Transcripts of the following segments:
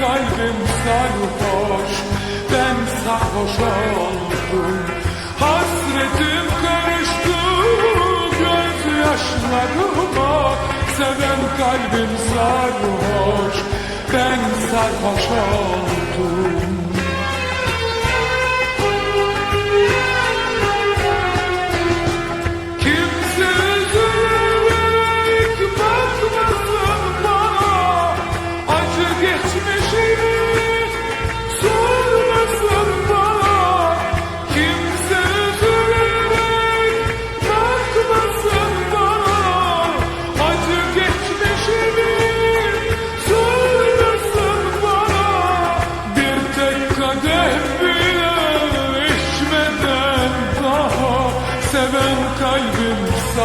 kalbim sarhoş Ben sarhoş oldum. Hasretim karıştı gözyaşlarıma. Seven kalbim sarhoş Ben sarhoş oldum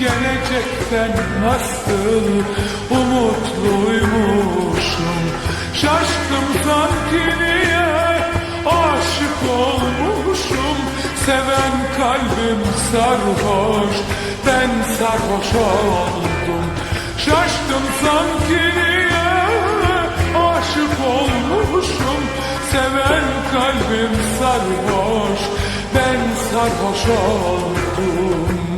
Gelecekten nasıl umutluymuşum Şaştım sanki niye Seven kalbim sarhoş ben sarhoş oldum. Şaştım sanki niye aşık olmuşum. Seven kalbim sarhoş Ben sarhoş oldum